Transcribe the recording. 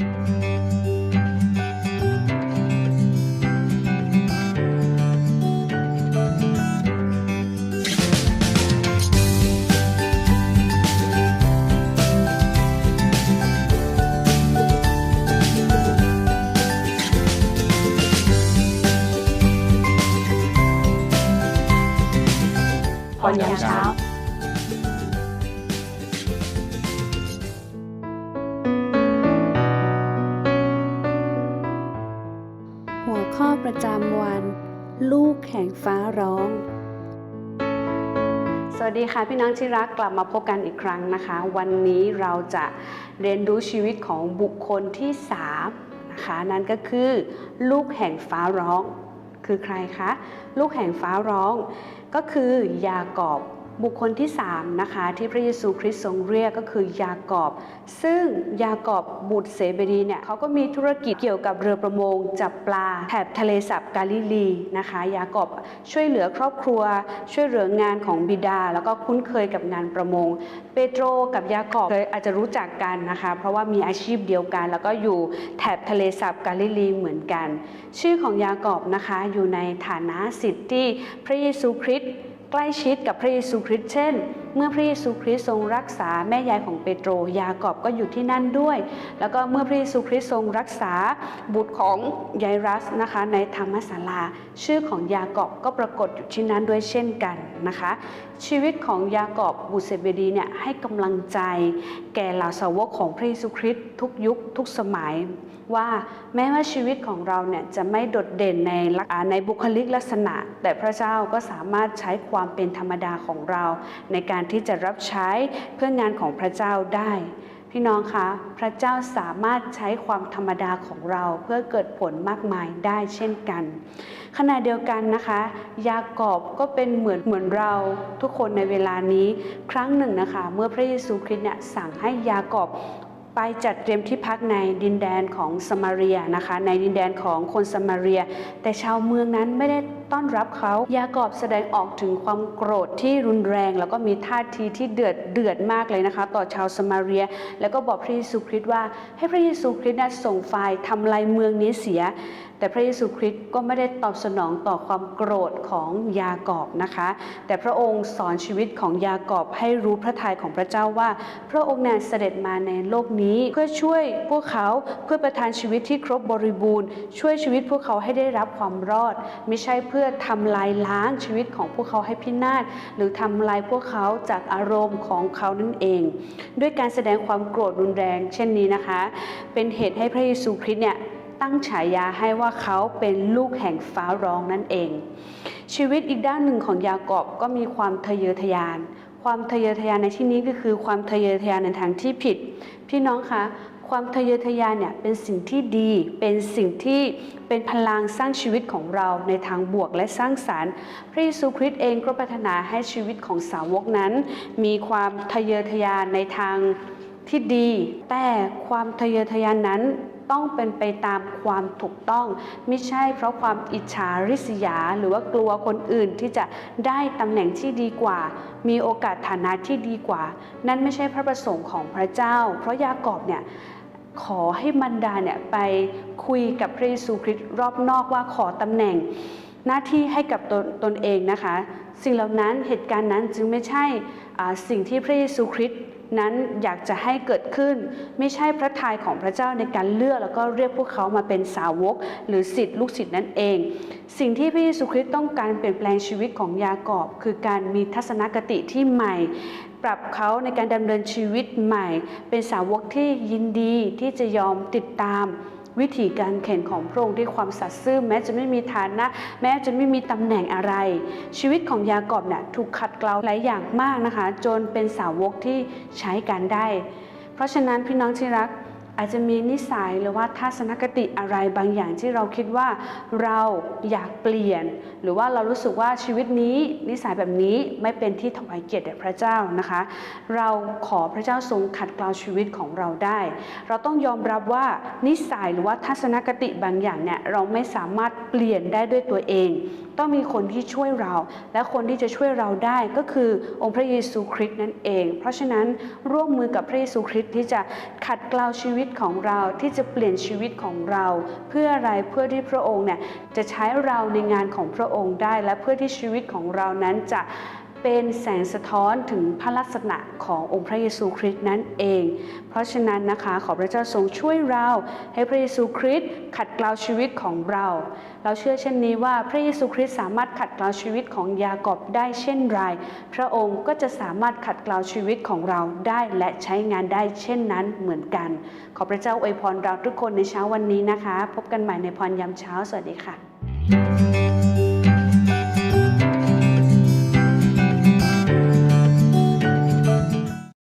พรย หัวข้อประจำวัน ลูกแห่งฟ้าร้อง สวัสดีค่ะพี่น้องที่รักกลับมาพบกันอีกครั้งนะคะ วันนี้เราจะเรียนรู้ชีวิตของบุคคลที่3นะคะนั่นก็คือ ลูกแห่งฟ้าร้อง คือใครคะ ลูกแห่งฟ้าร้อง ก็คือยากอบ บุคคลที่ 3 นะคะ ที่พระเยซูคริสต์ทรงเรียกก็คือยากอบ ซึ่งยากอบบุตรเสเบดีเนี่ยเขาก็มีธุรกิจเกี่ยวกับเรือประมง จับปลาแถบทะเลสาบกาลิลีนะคะ ยากอบช่วยเหลือครอบครัว ช่วยเหลืองานของบิดา แล้วก็คุ้นเคยกับงานประมง เปโตรกับยากอบเคยอาจจะรู้จักกันนะคะ เพราะว่ามีอาชีพเดียวกัน แล้วก็อยู่แถบทะเลสาบกาลิลีเหมือนกัน ชื่อของยากอบนะคะอยู่ในฐานะสิทธิ์ที่พระเยซูคริสต์ ใกล้ชิดกับพระเยซูคริสต์เช่น เมื่อพระเยซูคริสต์ทรงรักษาแม่ยายของเปโตร ยากอบก็อยู่ที่นั่นด้วย แล้วก็เมื่อพระเยซูคริสต์ทรงรักษาบุตรของยายรัสนะคะในธรรมศาลา ชื่อของยากอบก็ปรากฏอยู่ที่นั่นด้วยเช่นกันนะคะ ชีวิตของยากอบบุตรเซเบดีเนี่ยให้กำลังใจ แก่เหล่าสาวกของพระเยซูคริสต์ทุกยุคทุกสมัยว่าแม้ว่าชีวิตของเราเนี่ยจะไม่โดดเด่นในในบุคลิกลักษณะ แต่พระเจ้าก็สามารถใช้ความเป็นธรรมดาของเราในการที่จะรับใช้เพื่องานของพระเจ้าได้ พี่น้องคะ พระเจ้าสามารถใช้ความธรรมดาของเราเพื่อเกิดผลมากมายได้เช่นกัน ขณะเดียวกันนะคะ ยากอบก็เป็นเหมือนเหมือนเราทุกคนในเวลานี้ครั้งหนึ่งนะคะ เมื่อพระเยซูคริสต์เนี่ยสั่งให้ยากอบ ไปจัดเตรียมที่พักในดินแดนของสมาเรียนะคะ ในดินแดนของคนสมาเรีย แต่ชาวเมืองนั้นไม่ได้ต้อนรับเขา ยากอบแสดงออกถึงความโกรธที่รุนแรง แล้วก็มีท่าทีที่เดือดเดือดมากเลยนะคะ ต่อชาวสมาเรีย แล้วก็บอกพระเยซูคริสต์ว่าให้พระเยซูคริสต์นะส่งไฟทำลายเมืองนี้เสีย แต่พระเยซูคริสต์ก็ไม่ได้ตอบสนองต่อความโกรธของยากอบนะคะ แต่พระองค์สอนชีวิตของยากอบให้รู้พระทัยของพระเจ้าว่า พระองค์นี่ยเสด็จมาในโลกนี้เพื่อช่วยพวกเขาเพื่อประทานชีวิตที่ครบบริบูรณ์ ช่วยชีวิตพวกเขาให้ได้รับความรอด ไม่ใช่เพื่อทำลายล้างชีวิตของพวกเขาให้พินาศหรือทำลายพวกเขาจากอารมณ์ของเขานั่นเอง ด้วยการแสดงความโกรธรุนแรง เช่นนี้นะคะ เป็นเหตุให้พระเยซูคริสต์เนี่ยตั้งฉายาให้ว่าเขาเป็นลูกแห่งฟ้าร้องนั่นเอง ชีวิตอีกด้านหนึ่งของยากอบก็มีความทะเยอทะยาน ความทะเยอทะยานในที่นี้ก็คือความทะเยอทะยานในทางที่ผิด พี่น้องคะความทะเยอทะยานเนี่ยเป็นสิ่งที่ดี เป็นสิ่งที่เป็นพลังสร้างชีวิตของเราในทางบวกและสร้างสารรค์ พระเยซูคริสต์เองก็ปรารถนาให้ชีวิตของสาวกนั้น มีความทะเยอทะยานในทางที่ดี แต่ความทะเยอทะยานนั้น ต้องเป็นไปตามความถูกต้อง ไม่ใช่เพราะความอิจฉาริษยา หรือว่ากลัวคนอื่นที่จะได้ตำแหน่งที่ดีกว่า มีโอกาสฐานะที่ดีกว่า นั่นไม่ใช่พระประสงค์ของพระเจ้า เพราะยากอบเนี่ยขอให้มันดาเนี่ยไปคุยกับพระเยซูคริสต์รอบนอกว่าขอตำแหน่ง หน้าที่ให้กับตนตนเองนะคะ สิ่งเหล่านั้นเหตุการณ์นั้นจึงไม่ใช่สิ่งที่พระเยซูคริสต์นั้นอยากจะให้เกิดขึ้น ไม่ใช่พระทัยของพระเจ้าในการเลือกแล้วก็เรียกพวกเขามาเป็นสาวก หรือสิทธิลูกศิษย์นั่นเอง สิ่งที่พระเยซูคริสต์ต้องการเปลี่ยนแปลงชีวิตของยากอบ คือการมีทัศนคติที่ใหม่ ปรับเขาในการดำเนินชีวิตใหม่ เป็นสาวกที่ยินดีที่จะยอมติดตาม วิธีการเข็นของพระองค์ด้วยความสัตย์ซื่อแม้จะไม่มีฐานะ แม้จะไม่มีตำแหน่งอะไร ชีวิตของยากอบเนี่ยถูกขัดเกลาหลายอย่างมากนะคะ จนเป็นสาวกที่ใช้การได้ เพราะฉะนั้นพี่น้องที่รัก อาจจะมีนิสัยหรือว่าทัศนคติอะไรบางอย่างที่เราคิดว่าเราอยากเปลี่ยน หรือว่าเรารู้สึกว่าชีวิตนี้นิสัยแบบนี้ไม่เป็นที่ถวายเกียรติแด่พระเจ้านะคะ เราขอพระเจ้าทรงขัดเกลาชีวิตของเราได้ เราต้องยอมรับว่านิสัยหรือว่าทัศนคติบางอย่างเนี่ยเราไม่สามารถเปลี่ยนได้ด้วยตัวเอง ต้องมีคนที่ช่วยเรา และคนที่จะช่วยเราได้ก็คือองค์พระเยซูคริสต์นั่นเอง เพราะฉะนั้นร่วมมือกับพระเยซูคริสต์ที่จะขัดเกลาชีวิตวิตของเราที่จะเปลี่ยนชีวิตของเรา เพื่ออะไรเพื่อที่พระองค์เนี่ยจะใช้เราในงานของพระองค์ได้ และเพื่อที่ชีวิตของเรานั้นจะ เป็นแสงสะท้อนถึงพระลักษณะขององค์พระเยซูคริสต์นั่นเอง เพราะฉะนั้นนะคะขอพระเจ้าทรงช่วยเราให้พระเยซูคริสต์ขัดเกลาชีวิตของเรา เราเชื่อเช่นนี้ว่าพระเยซูคริสต์สามารถขัดเกลาชีวิตของยากอบได้เช่นไร พระองค์ก็จะสามารถขัดเกลาชีวิตของเราได้และใช้งานได้เช่นนั้นเหมือนกัน ขอพระเจ้าอวยพรเราทุกคนในเช้าวันนี้นะคะ พบกันใหม่ในพรยามเช้าสวัสดีค่ะ